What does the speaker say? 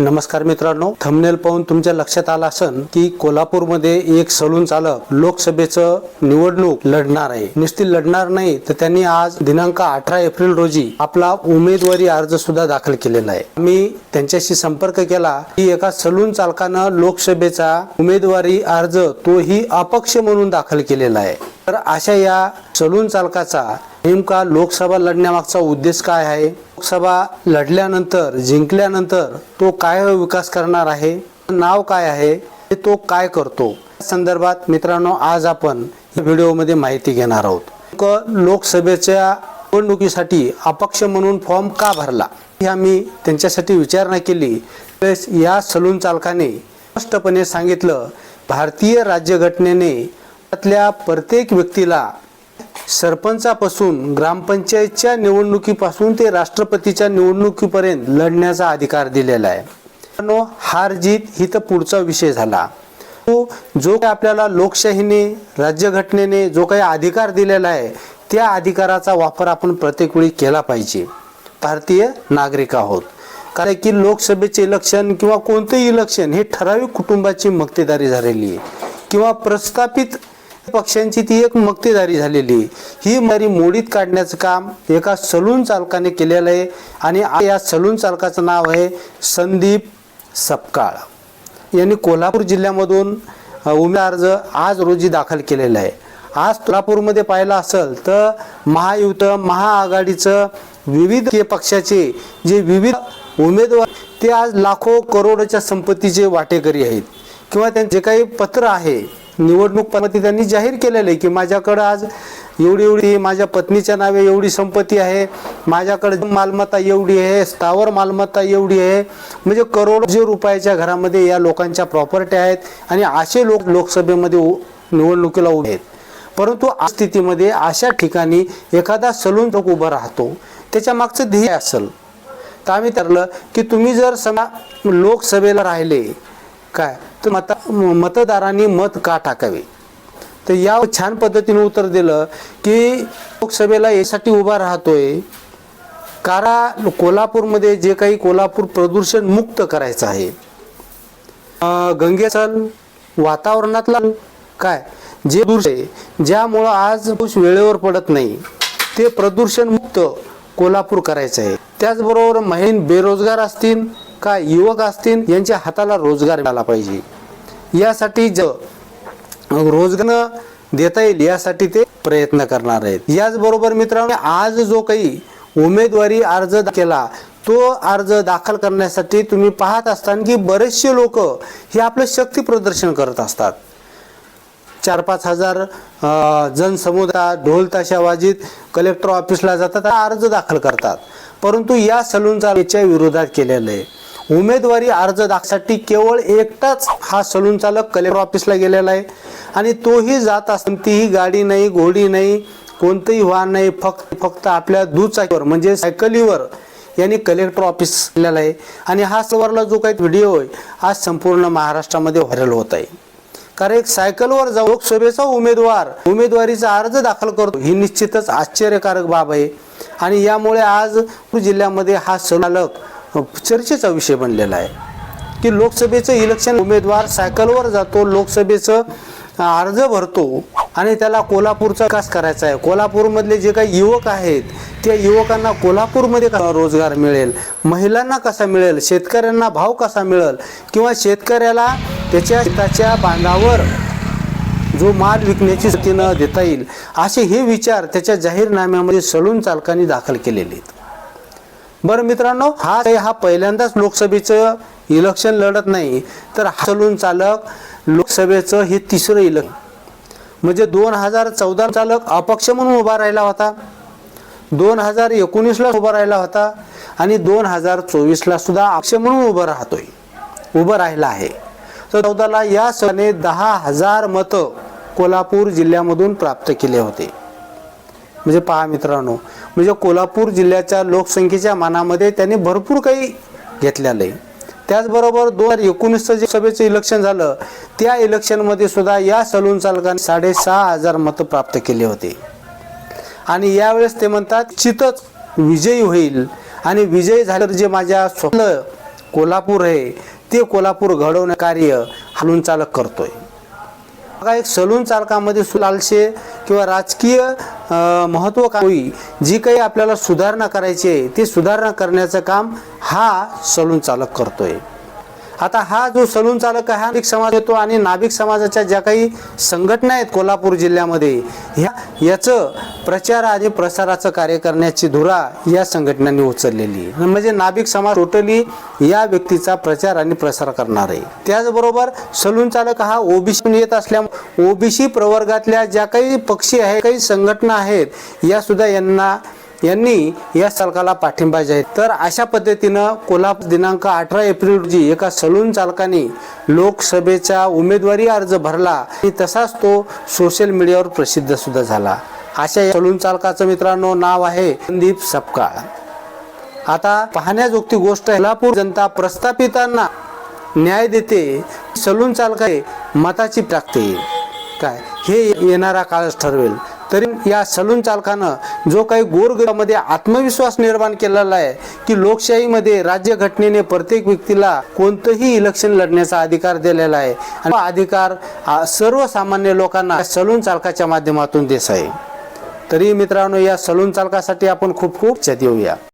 नमस्कार मित्रांनो थंबनेल पाहून तुमच्या लक्षात आलं असन की कोल्हापूरमध्ये एक सलून चालक लोकसभेचं निवडणूक लढणार आहे. नुसती लढणार नाही तर त्यांनी आज दिनांक अठरा एप्रिल रोजी आपला उमेदवारी अर्ज सुद्धा दाखल केलेला आहे. मी त्यांच्याशी संपर्क केला की एका सलून चालकानं लोकसभेचा उमेदवारी अर्ज तोही अपक्ष म्हणून दाखल केलेला आहे. तर अशा या सलून चालकाचा नेमका लोकसभा लढण्यामागचा उद्देश काय आहे? लोकसभा लढल्यानंतर जिंकल्यानंतर तो काय विकास करणार आहे? नाव काय आहे? तो काय करतो? संदर्भात मित्रांनो आज आपण या व्हिडिओमध्ये माहिती घेणार आहोत. क- लोकसभेच्या निवडणुकीसाठी अपक्ष म्हणून फॉर्म का भरला? ही आम्ही त्यांच्यासाठी विचारणा केली. त्यावेळेस या सलून चालकाने स्पष्टपणे सांगितलं भारतीय राज्यघटनेने त्यातल्या प्रत्येक व्यक्तीला सरपंचापासून ग्रामपंचायतच्या निवडणुकीपासून ते राष्ट्रपतीच्या निवडणुकीपर्यंत लढण्याचा अधिकार दिलेला आहे. हार जीत ही तर पुढचा विषय झाला. तो जो काही आपल्याला लोकशाहीने राज्यघटनेने जो काही अधिकार दिलेला आहे त्या अधिकाराचा वापर आपण प्रत्येक वेळी केला पाहिजे. भारतीय नागरिक आहोत. कारण की लोकसभेचे इलेक्शन किंवा कोणतेही इलेक्शन हे ठराविक कुटुंबाची मक्तेदारी झालेली आहे. किंवा प्रस्थापित पक्षांची ती एक मक्तेदारी झालेली. ही मारी मोडीत काढण्याचं काम एका सलून चालकाने केलेलं आहे आणि या सलून चालकाचं नाव आहे संदीप सपकाळ. यांनी कोल्हापूर जिल्ह्यामधून अ, अर्ज आज रोजी दाखल केलेला आहे. आज कोल्हापूरमध्ये पाहिलं असेल तर महायुत महाआघाडीचं विविध पक्षाचे जे विविध उमेदवार ते आज लाखो करोडच्या संपत्तीचे वाटेकरी आहेत. किंवा त्यांचे जे काही पत्र आहे निवडणूक पद्धती त्यांनी जाहीर केलेलं आहे की माझ्याकडं आज एवढी एवढी माझ्या पत्नीच्या नावे एवढी संपत्ती आहे माझ्याकडे मालमत्ता एवढी आहे स्थावर मालमत्ता एवढी आहे म्हणजे करोडो रुपयाच्या घरामध्ये या लोकांच्या प्रॉपर्टी आहेत आणि असे लोक लोकसभेमध्ये उ- निवडणुकीला उभे आहेत. परंतु स्थितीमध्ये अशा ठिकाणी एखादा सलून लोक उभा राहतो त्याच्या मागचं ध्येय असेल. तर आम्ही ठरलं की तुम्ही जर समा लोकसभेला राहिले काय? तर मत मतदारांनी मत का टाकावे? तर या छान पद्धतीने उत्तर दिलं की लोकसभेला यासाठी उभा राहतोय. कारण कोल्हापूरमध्ये जे काही कोल्हापूर प्रदूषण मुक्त करायचं आहे. गंगेचल वातावरणातला काय? जे दूर आहे ज्यामुळं आज पाऊस वेळेवर पडत नाही ते प्रदूषण मुक्त कोल्हापूर करायचं आहे. त्याचबरोबर महिला बेरोजगार असतील का युवक असतील यांच्या हाताला रोजगार मिळाला पाहिजे. यासाठी ज रोजगार देता येईल यासाठी ते प्रयत्न करणार आहेत. याचबरोबर मित्रांनो आज जो काही उमेदवारी अर्ज केला तो अर्ज दाखल करण्यासाठी तुम्ही पाहत असताना की बरेचसे लोक हे आपलं शक्ती प्रदर्शन करत असतात. चार पाच हजार जनसमुदाय ढोल ताशा वाजीत कलेक्टर ऑफिसला जातात अर्ज दाखल करतात. परंतु या सलूनचा याच्या विरोधात केलेलं आहे. उमेदवारी अर्ज दाखसाठी केवळ एकटाच हा सलून चालक कलेक्टर ऑफिसला गेलेला आहे. आणि तोही जात असताना तीही गाडी नाही घोडी नाही कोणतंही वाहन नाही फक्त फक्त आपल्या दुचाकीवर म्हणजे सायकलीवर यांनी कलेक्टर ऑफिस केलेला आहे. आणि हा सवारला जो काही व्हिडिओ आहे आज संपूर्ण महाराष्ट्रामध्ये व्हायरल होत आहे. कारण एक सायकलवर जाऊन लोकसभेचा उमेदवार उमेदवारीचा अर्ज दाखल करतो ही निश्चितच आश्चर्यकारक बाब आहे. आणि यामुळे आज जिल्ह्यामध्ये हा चालक चर्चेचा विषय बनलेला आहे की लोकसभेचं इलेक्शन उमेदवार सायकलवर जातो लोकसभेचं अर्ज भरतो आणि त्याला कोल्हापूरचा विकास करायचा आहे. कोल्हापूरमधले जे काही युवक आहेत त्या युवकांना कोल्हापूरमध्ये कसा रोजगार मिळेल? महिलांना कसा मिळेल? शेतकऱ्यांना भाव कसा मिळेल? किंवा शेतकऱ्याला त्याच्या शेताच्या बांधावर जो माल विकण्याची न देता येईल असे हे विचार त्याच्या जाहीरनाम्यामध्ये सलून चालकांनी दाखल केलेले आहेत. बरं मित्रांनो हा हा पहिल्यांदाच लोकसभेचं इलेक्शन लढत नाही तर हा सलून चालक लोकसभेचं हे तिसरं इलेक्शन म्हणजे दोन हजार चौदा चालक अपक्ष म्हणून उभा राहिला होता दोन हजार एकोणीसला उभा राहिला होता आणि दोन हजार चोवीसला सुद्धा अपक्ष म्हणून उभं राहतोय उभं राहिला आहे. तर चौदाला या सने दहा हजार मतं कोल्हापूर जिल्ह्यामधून प्राप्त केले होते. म्हणजे पहा मित्रांनो म्हणजे कोल्हापूर जिल्ह्याच्या लोकसंख्येच्या मानामध्ये त्यांनी भरपूर काही घेतलेलं आहे. त्याचबरोबर दोन हजार एकोणीसचं जे सभेचं इलेक्शन झालं त्या इलेक्शनमध्ये सुद्धा या सलून चालकाने साडेसहा हजार मतं प्राप्त केले होते. आणि यावेळेस ते म्हणतात चितच विजयी होईल. आणि विजयी झाल्यावर जे माझ्या स्वप्न कोल्हापूर आहे ते कोल्हापूर घडवणं कार्य हलून चालक करतोय. बघा एक सलून चालकामध्ये सुलालशे किंवा राजकीय महत्वाकांक्षी जी काही आपल्याला सुधारणा करायची आहे ती सुधारणा करण्याचं काम हा सलून चालक करतोय. आता हा जो सलून चालक आहे हा नाभिक समाज येतो आणि नाभिक समाजाच्या ज्या काही संघटना आहेत कोल्हापूर जिल्ह्यामध्ये ह्या याचं प्रचार आणि प्रसाराचं कार्य करण्याची धुरा या संघटनांनी उचललेली आहे. म्हणजे नाभिक समाज टोटली या व्यक्तीचा प्रचार आणि प्रसार करणार आहे त्याचबरोबर सलून चालक हा ओबीसी येत असल्यामुळे ओबीसी प्रवर्गातल्या ज्या काही पक्षी आहेत काही संघटना आहेत या सुद्धा यांना यांनी या चालकाला पाठिंबा जाहीर. तर अशा पद्धतीनं कोल्हापूर दिनांक अठरा एप्रिल रोजी एका सलून चालकाने लोकसभेचा उमेदवारी अर्ज भरला. आणि तसाच तो सोशल मीडियावर प्रसिद्ध सुद्धा झाला. अशा सलून चालकाचं मित्रांनो नाव आहे संदीप सपकाळ. आता पाहण्याजोगती गोष्ट आहे कोल्हापूर जनता प्रस्थापितांना न्याय देते सलून चालकाय मताची टाकते काय? हे येणारा काळच ठरवेल. तरी या सलून चालकानं जो काही गोरगरीबामध्ये आत्मविश्वास निर्माण केलेला आहे की लोकशाहीमध्ये राज्यघटनेने प्रत्येक व्यक्तीला कोणतंही इलेक्शन लढण्याचा अधिकार दिलेला आहे. आणि हा अधिकार सर्वसामान्य लोकांना सलून चालकाच्या माध्यमातून देस आहे तरी मित्रांनो या सलून चालकासाठी आपण खूप खूप चत येऊया.